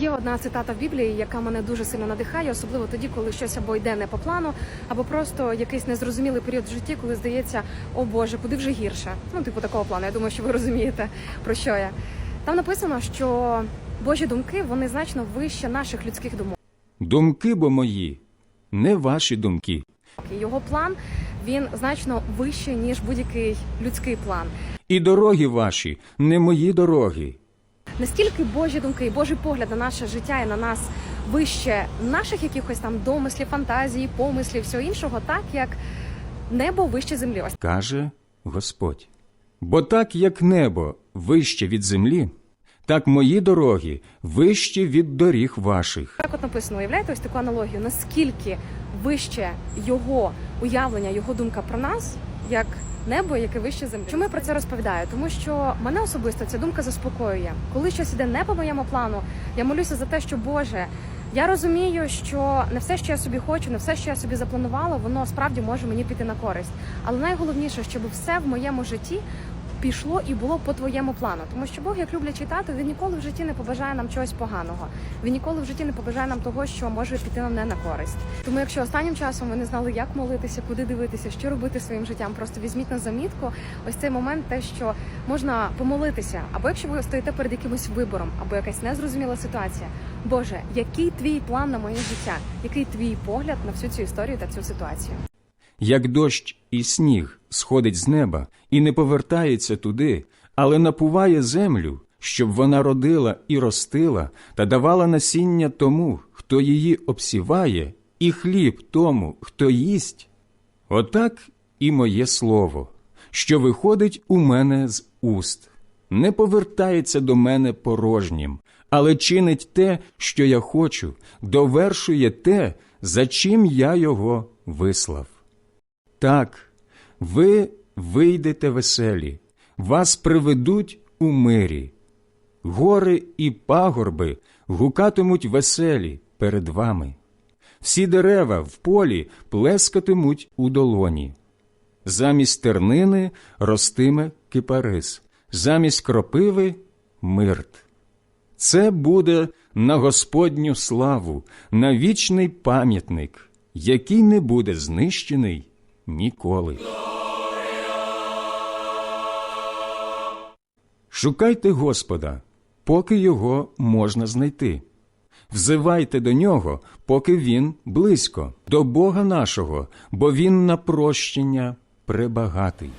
Є одна цитата в Біблії, яка мене дуже сильно надихає, особливо тоді, коли щось або йде не по плану, або просто якийсь незрозумілий період в житті, коли здається, о Боже, куди вже гірше. Ну, типу такого плану. Я думаю, що ви розумієте про що я. Там написано, що Божі думки вони значно вище наших людських думок. Думки бо мої, не ваші думки. Його план він значно вищий, ніж будь-який людський план. І дороги ваші, не мої дороги. Наскільки Божі думки і Божий погляд на наше життя і на нас вище наших якихось там домислів, фантазій, помислів, всього іншого, так як небо вище землі. Ось каже Господь. Бо так як небо вище від землі, так мої дороги вищі від доріг ваших. так от написано, уявляєте ось таку аналогію, наскільки вище його уявлення, його думка про нас, як небо, яке вище землі. Чому я про це розповідаю? Тому що мене особисто ця думка заспокоює. Коли щось іде не по моєму плану, я молюся за те, що Боже. Я розумію, що не все, що я собі хочу, не все, що я собі запланувала, воно справді може мені піти на користь. Але найголовніше, щоб все в моєму житті пішло і було по твоєму плану. Тому що Бог, як люблячий тато, він ніколи в житті не побажає нам чогось поганого. Він ніколи в житті не побажає нам того, що може піти нам не на користь. Тому, якщо останнім часом ви не знали, як молитися, куди дивитися, що робити своїм життям, просто візьміть на замітку ось цей момент, те, що можна помолитися, або якщо ви стоїте перед якимось вибором, або якась незрозуміла ситуація. Боже, який твій план на моє життя? Який твій погляд на всю цю історію та цю ситуацію? Як дощ і сніг сходить з неба і не повертається туди, але напуває землю, щоб вона родила і ростила та давала насіння тому, хто її обсіває, і хліб тому, хто їсть. Отак і моє слово, що виходить у мене з уст, не повертається до мене порожнім, але чинить те, що я хочу, довершує те, за чим я його вислав. Так, ви вийдете веселі, вас приведуть у мирі. Гори і пагорби гукатимуть веселі перед вами. Всі дерева в полі плескатимуть у долоні. Замість тернини ростиме кипарис, замість кропиви мирт. Це буде на Господню славу, на вічний пам'ятник, який не буде знищений ніколи. Шукайте Господа, поки його можна знайти. Взивайте до нього, поки він близько, до Бога нашого, бо він на прощення пребагатий.